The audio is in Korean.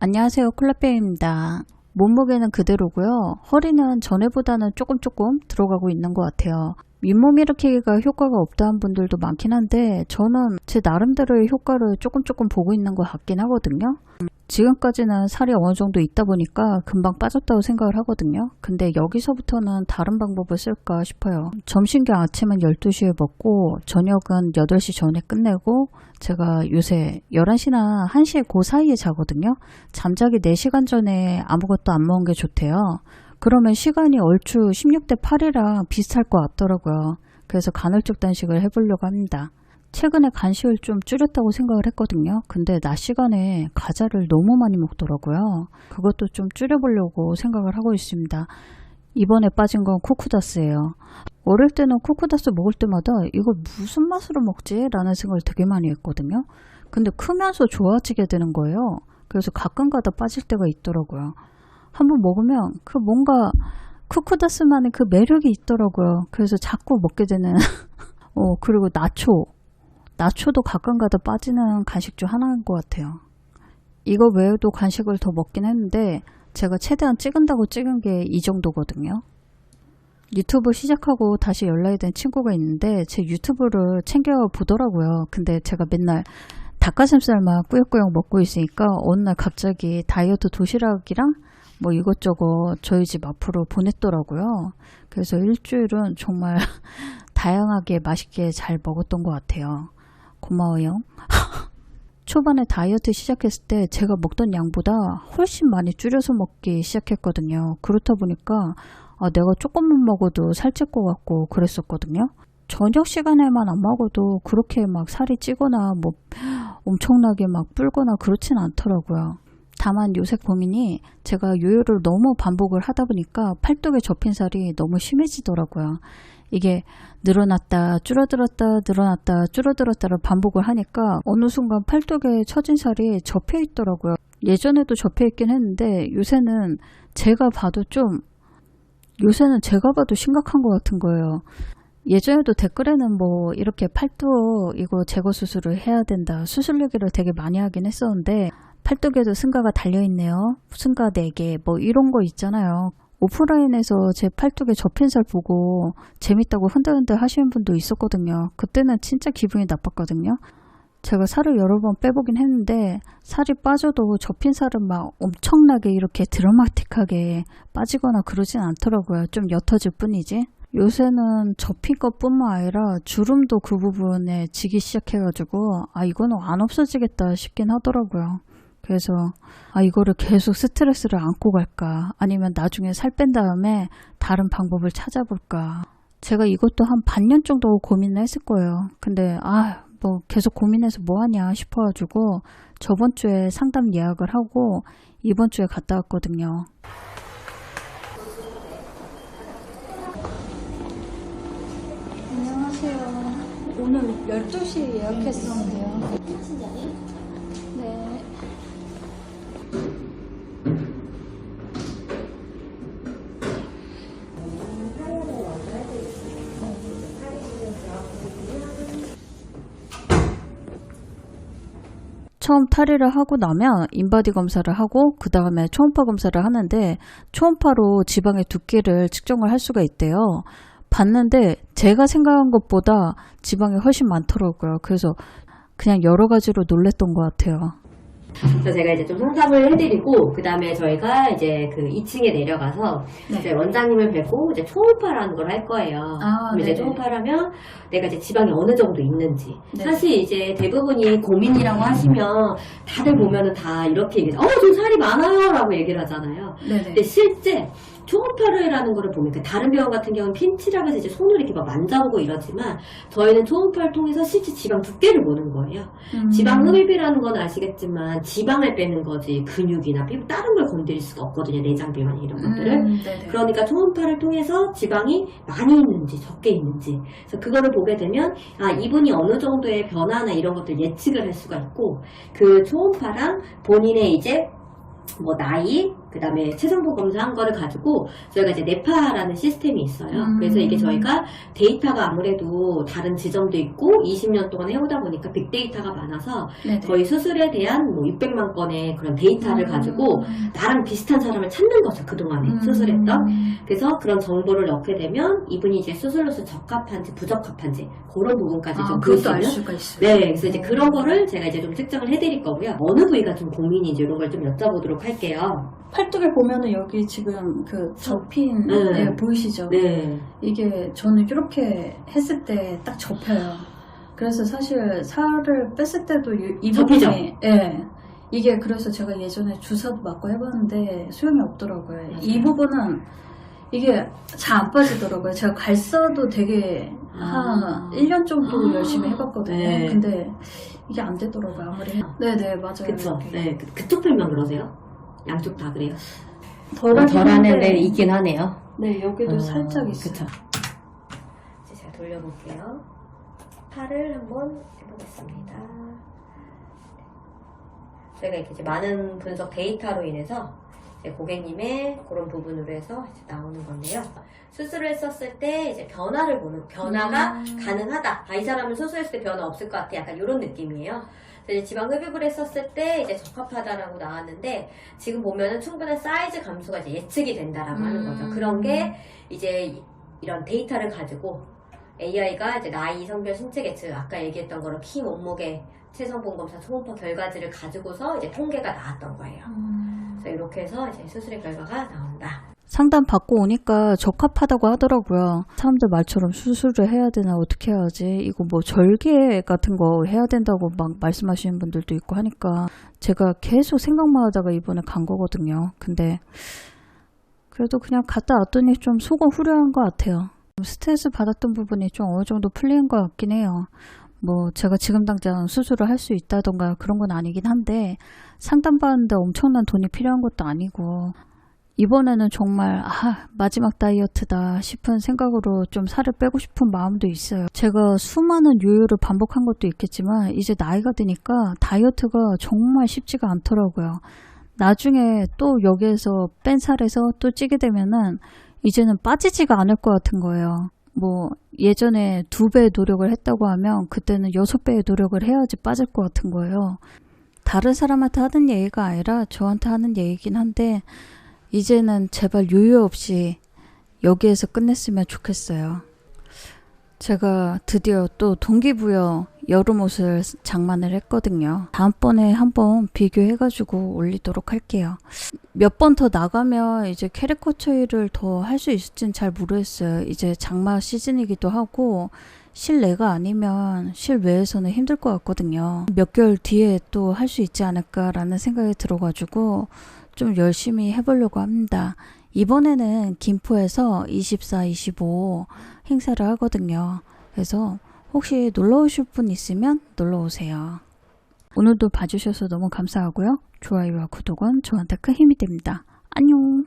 안녕하세요. 콜라페입니다. 몸무게는 그대로고요. 허리는 전에보다는 조금 조금 들어가고 있는 것 같아요. 윗몸 일으키기가 효과가 없다는 분들도 많긴 한데 저는 제 나름대로의 효과를 조금 조금 보고 있는 것 같긴 하거든요. 지금까지는 살이 어느 정도 있다 보니까 금방 빠졌다고 생각을 하거든요. 근데 여기서부터는 다른 방법을 쓸까 싶어요. 점심과 아침은 12시에 먹고 저녁은 8시 전에 끝내고 제가 요새 11시나 1시에 그 사이에 자거든요. 잠자기 4시간 전에 아무것도 안 먹은 게 좋대요. 그러면 시간이 얼추 16대 8이랑 비슷할 것 같더라고요. 그래서 간헐적 단식을 해보려고 합니다. 최근에 간식을 좀 줄였다고 생각을 했거든요. 근데 낮 시간에 과자를 너무 많이 먹더라고요. 그것도 좀 줄여보려고 생각을 하고 있습니다. 이번에 빠진 건 쿠쿠다스예요. 어릴 때는 쿠쿠다스 먹을 때마다 이거 무슨 맛으로 먹지? 라는 생각을 되게 많이 했거든요. 근데 크면서 좋아지게 되는 거예요. 그래서 가끔가다 빠질 때가 있더라고요. 한번 먹으면 그 뭔가 쿠쿠다스만의 그 매력이 있더라고요. 그래서 자꾸 먹게 되는 어 그리고 나초 나초도 가끔가다 빠지는 간식 중 하나인 것 같아요. 이거 외에도 간식을 더 먹긴 했는데 제가 최대한 찍은다고 찍은 게 이 정도거든요. 유튜브 시작하고 다시 연락이 된 친구가 있는데 제 유튜브를 챙겨 보더라고요. 근데 제가 맨날 닭가슴살만 꾸역꾸역 먹고 있으니까 어느 날 갑자기 다이어트 도시락이랑 뭐 이것저것 저희 집 앞으로 보냈더라고요. 그래서 일주일은 정말 다양하게 맛있게 잘 먹었던 것 같아요. 고마워요. 초반에 다이어트 시작했을 때 제가 먹던 양보다 훨씬 많이 줄여서 먹기 시작했거든요. 그렇다 보니까 아, 내가 조금만 먹어도 살찔 것 같고 그랬었거든요. 저녁 시간에만 안 먹어도 그렇게 막 살이 찌거나 뭐 엄청나게 막 불거나 그렇진 않더라고요. 다만 요새 고민이 제가 요요를 너무 반복을 하다 보니까 팔뚝에 접힌 살이 너무 심해지더라고요. 이게 늘어났다 줄어들었다 늘어났다 줄어들었다를 반복을 하니까 어느 순간 팔뚝에 처진 살이 접혀 있더라고요. 예전에도 접혀 있긴 했는데 요새는 제가 봐도 좀 요새는 제가 봐도 심각한 것 같은 거예요. 예전에도 댓글에는 뭐 이렇게 팔뚝 이거 제거 수술을 해야 된다 수술 얘기를 되게 많이 하긴 했었는데 팔뚝에도 승가가 달려있네요. 승가 4개 뭐 이런 거 있잖아요. 오프라인에서 제 팔뚝에 접힌 살 보고 재밌다고 흔들흔들 하시는 분도 있었거든요. 그때는 진짜 기분이 나빴거든요. 제가 살을 여러 번 빼보긴 했는데 살이 빠져도 접힌 살은 막 엄청나게 이렇게 드라마틱하게 빠지거나 그러진 않더라고요. 좀 옅어질 뿐이지. 요새는 접힌 것 뿐만 아니라 주름도 그 부분에 지기 시작해가지고 아 이거는 안 없어지겠다 싶긴 하더라고요. 그래서 아 이거를 계속 스트레스를 안고 갈까? 아니면 나중에 살 뺀 다음에 다른 방법을 찾아볼까? 제가 이것도 한 반년 정도 고민을 했을 거예요. 근데 아 뭐 계속 고민해서 뭐하냐 싶어가지고 저번 주에 상담 예약을 하고 이번 주에 갔다 왔거든요. 안녕하세요. 오늘 12시 예약했었는데요. 네 처음 탈의를 하고 나면 인바디 검사를 하고 그 다음에 초음파 검사를 하는데 초음파로 지방의 두께를 측정을 할 수가 있대요. 봤는데 제가 생각한 것보다 지방이 훨씬 많더라고요. 그래서 그냥 여러 가지로 놀랬던 것 같아요. 그래서 제가 이제 좀 상담을 해드리고 그 다음에 저희가 이제 그 2층에 내려가서 네. 이제 원장님을 뵙고 이제 초음파라는 걸 할 거예요. 아, 그럼 이제 네네. 초음파라면 내가 이제 지방이 어느 정도 있는지. 네. 사실 이제 대부분이 고민이라고 하시면 다들 보면은 다 이렇게 얘기해요. 어, 저 살이 많아요. 라고 얘기를 하잖아요. 네네. 근데 실제 초음파를라는 거를 보니까 다른 병원 같은 경우는 핀치라고 해서 이제 손으로 이렇게 막 만져보고 이러지만 저희는 초음파를 통해서 실제 지방 두께를 보는 거예요. 음. 지방 흡입이라는 건 아시겠지만 지방을 빼는 거지 근육이나 피부 다른 걸 건드릴 수가 없거든요. 내장 비만 이런 것들을. 음, 네네. 그러니까 초음파를 통해서 지방이 많이 있는지 적게 있는지 그래서 그거를 보게 되면 아 이분이 어느 정도의 변화나 이런 것들 예측을 할 수가 있고 그 초음파랑 본인의 이제 뭐 나이 그 다음에 체성보 검사한 거를 가지고 저희가 이제 네파라는 시스템이 있어요. 음. 그래서 이게 저희가 데이터가 아무래도 다른 지점도 있고 20년 동안 해오다 보니까 빅데이터가 많아서 네네. 저희 수술에 대한 뭐 600만 건의 그런 데이터를 음. 가지고 나랑 비슷한 사람을 찾는 거죠. 그동안에 음. 수술했던. 그래서 그런 정보를 넣게 되면 이분이 이제 수술로서 적합한지 부적합한지 그런 부분까지 아, 좀 그것도 알 수가 있어요. 네, 그래서 이제 그런 거를 제가 이제 좀 측정을 해드릴 거고요. 어느 부위가 좀 고민인지 이런 걸 좀 여쭤보도록 할게요. 팔뚝에 보면은 여기 지금 그 접힌 네. 네, 보이시죠? 네. 이게 저는 이렇게 했을 때 딱 접혀요. 그래서 사실 살을 뺐을 때도 이, 이 접히죠? 부분이 예. 이게 그래서 제가 예전에 주사도 맞고 해봤는데 소용이 없더라고요. 이 맞아요. 부분은 이게 잘 안 빠지더라고요. 제가 갈사도 되게 한 아. 1년 정도 아. 열심히 해봤거든요. 네. 근데 이게 안 되더라고요. 아무리 해. 네네 맞아요. 그쵸. 이렇게. 네. 그- 그쪽 편만 그러세요? 양쪽 다 그래요? 덜하긴 한데 있긴 하네요. 네 여기도 어, 살짝 있어요. 그쵸. 이제 제가 돌려볼게요. 팔을 한번 해보겠습니다. 저희가 이렇게 이제 많은 분석 데이터로 인해서 이제 고객님의 그런 부분으로 해서 이제 나오는 건데요. 수술을 했었을 때 이제 변화를 보는 변화가 음. 가능하다. 아, 이 사람은 수술했을 때 변화 없을 것 같아. 약간 이런 느낌이에요. 이제 지방 흡입을 했었을 때 이제 적합하다라고 나왔는데 지금 보면은 충분한 사이즈 감소가 이제 예측이 된다라고 하는 거죠. 음. 그런 게 이제 이- 이런 데이터를 가지고 AI가 이제 나이, 성별, 신체 계층 아까 얘기했던 거로 키, 몸무게, 체성본 검사, 초음파 결과지를 가지고서 이제 통계가 나왔던 거예요. 음. 그래서 이렇게 해서 이제 수술의 결과가 나온다. 상담 받고 오니까 적합하다고 하더라고요. 사람들 말처럼 수술을 해야 되나 어떻게 해야지 이거 뭐 절개 같은 거 해야 된다고 막 말씀하시는 분들도 있고 하니까 제가 계속 생각만 하다가 이번에 간 거거든요. 근데 그래도 그냥 갔다 왔더니 좀 속은 후련한 것 같아요. 스트레스 받았던 부분이 좀 어느 정도 풀린 것 같긴 해요. 뭐 제가 지금 당장 수술을 할 수 있다던가 그런 건 아니긴 한데 상담받는데 엄청난 돈이 필요한 것도 아니고 이번에는 정말 아 마지막 다이어트다 싶은 생각으로 좀 살을 빼고 싶은 마음도 있어요. 제가 수많은 요요를 반복한 것도 있겠지만 이제 나이가 드니까 다이어트가 정말 쉽지가 않더라고요. 나중에 또 여기에서 뺀 살에서 또 찌게 되면은 이제는 빠지지가 않을 것 같은 거예요. 뭐 예전에 두 배의 노력을 했다고 하면 그때는 여섯 배의 노력을 해야지 빠질 것 같은 거예요. 다른 사람한테 하는 얘기가 아니라 저한테 하는 얘기긴 한데 이제는 제발 요요 없이 여기에서 끝냈으면 좋겠어요. 제가 드디어 또 동기부여 여름 옷을 장만을 했거든요. 다음번에 한번 비교해가지고 올리도록 할게요. 몇 번 더 나가면 이제 캐리커처 일을 더 할 수 있을진 잘 모르겠어요. 이제 장마 시즌이기도 하고 실내가 아니면 실외에서는 힘들 것 같거든요. 몇 개월 뒤에 또 할 수 있지 않을까라는 생각이 들어가지고 좀 열심히 해보려고 합니다. 이번에는 김포에서 24, 25 행사를 하거든요. 그래서 혹시 놀러 오실 분 있으면 놀러 오세요. 오늘도 봐주셔서 너무 감사하고요. 좋아요와 구독은 저한테 큰 힘이 됩니다. 안녕!